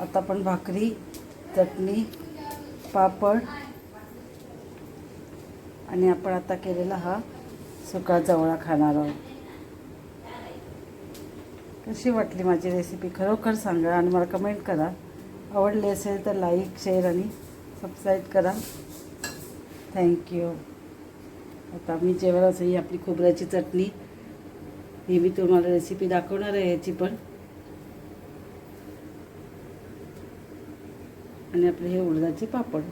आता आपण भाकरी चटणी पापड आणि आपण आता केलेला हा सुका जवळा खाणार आहोत. कशी वाटली माझी रेसिपी खरोखर सांगा आणि मला कमेंट करा. आवडली असेल तर लाईक शेअर आणि सबस्क्राईब करा. थँक्यू आता मी जेवणाचं ही आपली खोबऱ्याची चटणी ही मी तुम्हाला रेसिपी दाखवणार आहे याची पण. आणि आपले हे उडदाचे पापड.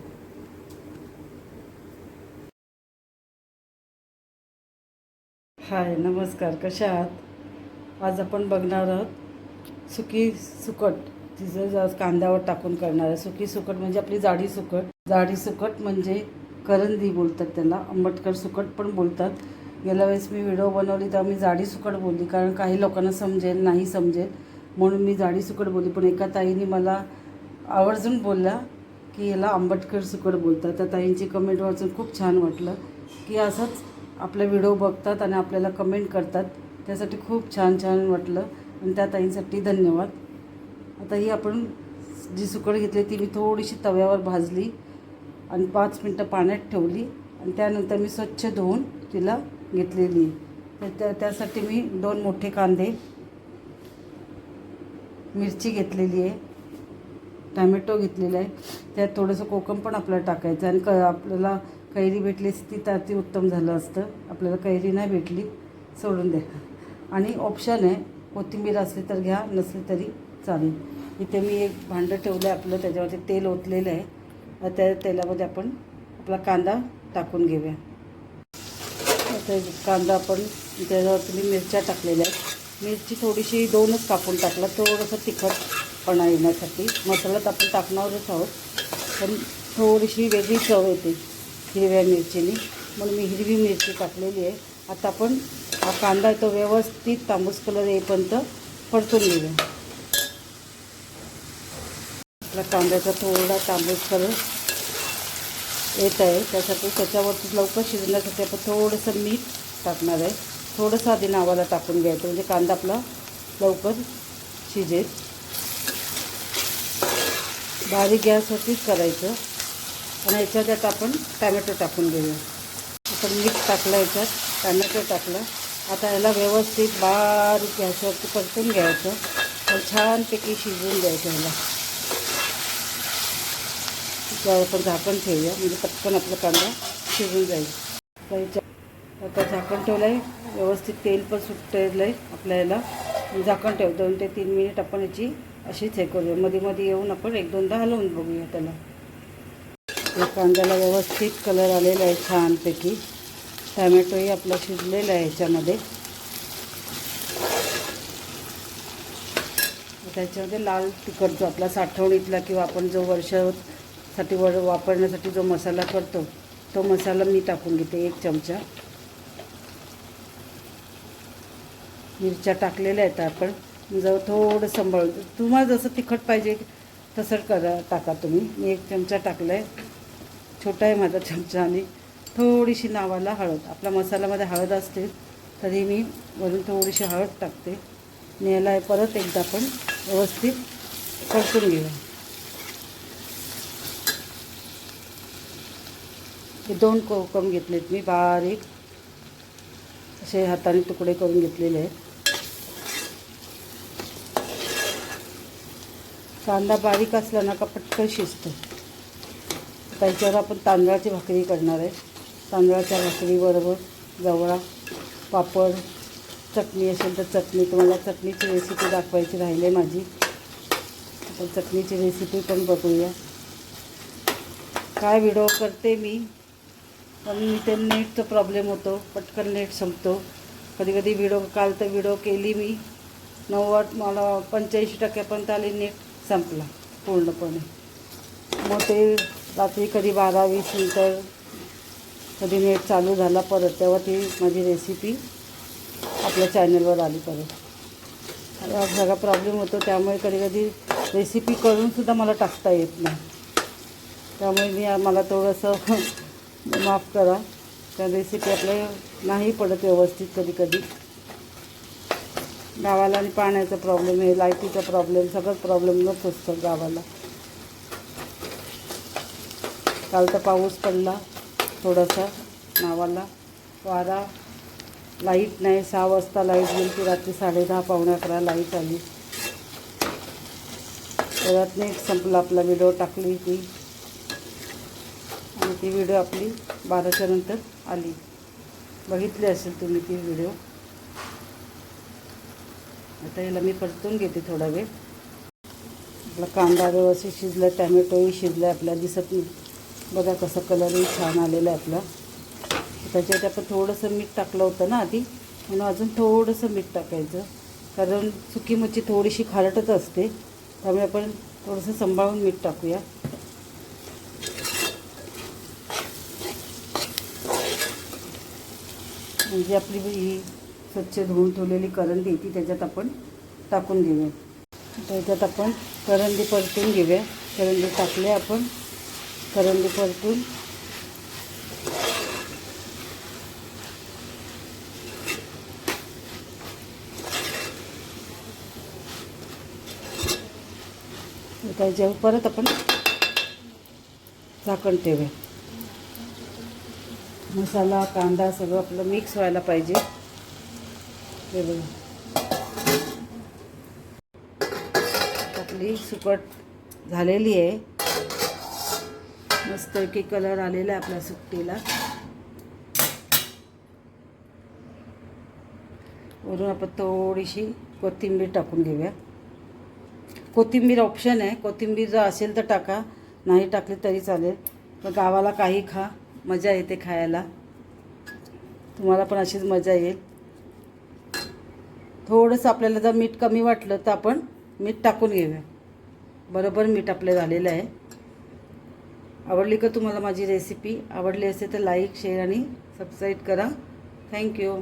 हाय नमस्कार कशा आहात? आज आपण बघणार आहोत सुकी सुकट. तिचं कांद्यावर टाकून करणार आहे. सुकी सुकट म्हणजे आपली जाडी सुकट. जाडी सुकट म्हणजे करंदी बोलतात त्याला. आंबटकर सुकट पण बोलतात. गेल्या वेळेस मी व्हिडिओ बनवली तेव्हा मी जाडी सुकट बोलली कारण काही लोकांना समजेल नाही समजेल. म्हणून मी जाडी सुकट बोलली. पण एका ताईने मला आवर्जून बोलला की याला आंबटकर सुकड बोलतात. त्या ताईंची कमेंट वाचून खूप छान वाटलं की असंच आपला व्हिडिओ बघतात आणि आपल्याला कमेंट करतात. त्यासाठी खूप छान छान वाटलं. आणि त्या ताईंसाठी धन्यवाद. आता ही आपण जी सुकड घेतली ती मी थोडीशी तव्यावर भाजली आणि पाच मिनटं पाण्यात ठेवली आणि त्यानंतर मी स्वच्छ धुवून तिला घेतलेली. तर त्या त्यासाठी मी दोन मोठे कांदे मिरची घेतलेली आहे. टॅमॅटो घेतलेला आहे. त्यात थोडंसं कोकम पण आपल्याला टाकायचं आणि क आपल्याला कैरी भेटली असती ती तर ती उत्तम झालं असतं. आपल्याला कैरी नाही भेटली सोडून द्या. आणि ऑप्शन आहे कोथिंबीर असली तर घ्या नसली तरी चालेल. इथे मी एक भांडं ठेवलं आहे आपलं त्याच्यावरती तेल ओतलेलं आहे. त्या तेलामध्ये आपण आपला कांदा टाकून घेऊया. आता कांदा आपण त्याच्यावरती मी मिरच्या टाकलेल्या आहेत. मिरची थोडीशी दोनच कापून टाकला थोडंसं तिखट पणा येण्यासाठी. मसाल्यात आपण टाकणारच आहोत. पण थोडीशी वेगळी चव येते हिरव्या मिरचीने. म्हणून मी हिरवी मिरची टाकलेली आहे. आता आपण हा कांदा आहे तो व्यवस्थित तांबूस कलर येईपर्यंत परतून घेऊया. आपला कांद्याचा थोडा तांबूस कलर येत आहे. त्यासाठी त्याच्यावरती लवकर शिजण्यासाठी आपण थोडंसं मीठ टाकणार आहे. थोडंसं आधी नावाला टाकून घ्यायचं. म्हणजे कांदा आपला लवकर शिजेल. बारीक गॅसवरतीच करायचं. आणि याच्यात आता आपण टॅमॅटो टाकून घेऊया. आपण मीठ टाकलं याच्यात टॅमॅटो टाकलं. आता याला व्यवस्थित बारीक गॅसवरती परतून घ्यायचं. आणि छानपैकी शिजवून द्यायचं ह्याला त्यावर आपण झाकण ठेवूया. म्हणजे पटकन आपला कांदा शिजून जाईल. तर आता झाकण ठेवलं आहे व्यवस्थित तेल पण सुटलेलं आहे आपल्या याला. झाकण ठेव दोन ते तीन मिनिट आपण याची अशीच हे करूया मध्ये मध्ये येऊन आपण एक दोनदा हलवून बघूया त्याला. या कांद्याला व्यवस्थित कलर आलेला आहे छानपैकी. टॅमॅटोही आपला शिजलेला आहे ह्याच्यामध्ये त्याच्यामध्ये लाल तिखट जो आपला साठवणीतला किंवा आपण जो वर्षासाठी वर वापरण्यासाठी जो मसाला करतो तो मसाला मी टाकून घेते एक चमचा. मिरच्या टाकलेल्या आहेत आपण. जाऊ थोडं सांभाळून. तुम्हाला जसं तिखट पाहिजे तसं करा टाका तुम्ही. मी एक चमचा टाकला आहे छोटा आहे माझा चमचा आणि थोडीशी नावाला हळद. आपला मसाल्यामध्ये हळद असते तरी मी वरून थोडीशी हळद टाकते. आणि याला परत एकदा आपण व्यवस्थित परतून घेऊ हे दोन कोकम घेतलेत मी बारीक. असे हाताने तुकडे करून घेतलेले आहेत. कांदा बारीक असला ना का पटकन शिजतो. त्याच्यावर आपण तांदळाची भाकरी करणार आहे. तांदळाच्या भाकरीबरोबर जवळा पापड चटणी असेल तर चटणी. तुम्हाला चटणीची रेसिपी दाखवायची राहिली आहे माझी. आपण चटणीची रेसिपी पण बघूया. काय व्हिडिओ करते मी? पण मी ते नेटचा प्रॉब्लेम होतो. पटकन नेट संपतो. कधी कधी व्हिडिओ काल तर व्हिडिओ केली मी. नव्वद मला पंच्याऐंशी टक्क्यापर्यंत आली नेट. संपला पूर्णपणे. मग ते रात्री कधी बारा वीस नंतर कधी नेट चालू झाला परत तेव्हा ती माझी रेसिपी आपल्या चॅनलवर आली परत. हा सगळा प्रॉब्लेम होतो त्यामुळे कधी कधी रेसिपी करूनसुद्धा मला टाकता येत नाही. त्यामुळे मी मला थोडंसं माफ करा. त्या रेसिपी आपल्या नाही पडत व्यवस्थित कधी कधी. गावाला आणि पाण्याचा प्रॉब्लेम आहे लाईटीचा प्रॉब्लेम सगळंच प्रॉब्लेमच असतं गावाला. काल तर पाऊस पडला थोडासा नावाला वारा लाइट नाही सहा वाजता लाइट गेली की रात्री साडेदहा पावणे अकरा लाइट आली. परत नेट संपला आपला व्हिडिओ टाकली ती. आणि ती व्हिडिओ आपली बाराच्या नंतर आली. बघितली असेल तुम्ही ती व्हिडिओ आता याला मी परतून घेते थोडा वेळ. आपला कांदा व्यवस्थित शिजला टॅमॅटोही शिजला आपल्या दिसत नाही. बघा कसं कलरही छान आलेला आहे आपला. त्याच्यात आपण थोडंसं मीठ टाकलं होतं ना आधी म्हणून अजून थोडंसं मीठ टाकायचं. कारण सुकी मच्छी थोडीशी खारटच असते त्यामुळे आपण थोडंसं सांभाळून मीठ टाकूया. म्हणजे आपली ही स्वच्छ धुवून ठेवलेली करंदी ती त्याच्यात आपण टाकून घेऊया त्याच्यात आपण करंदी परतून घेऊया. करंदी टाकले आपण करंदी परतून त्याच्यावर परत आपण झाकण ठेवूया. मसाला कांदा सगळं आपलं मिक्स व्हायला पाहिजे. हे बघा. आपली सुकट झालेली आहे. मस्त की कलर आलेला आहे आपल्या सुकटीला वरून आपण थोडीशी कोथिंबीर टाकून घेऊया. कोथिंबीर ऑप्शन आहे. कोथिंबीर जर असेल तर टाका. नाही टाकली तरी चालेल. पण गावाला काही खा. मजा येते खायला. तुम्हाला पण अशीच मजा येईल. थोडंसं आपल्याला जर मीठ कमी वाटलं तर आपण मीठ टाकून घेऊया. बरोबर मीठ आपलं झालेलं आहे. आवडली का तुम्हाला माझी रेसिपी आवडली असेल तर लाईक शेअर आणि सबस्क्राईब करा. Thank you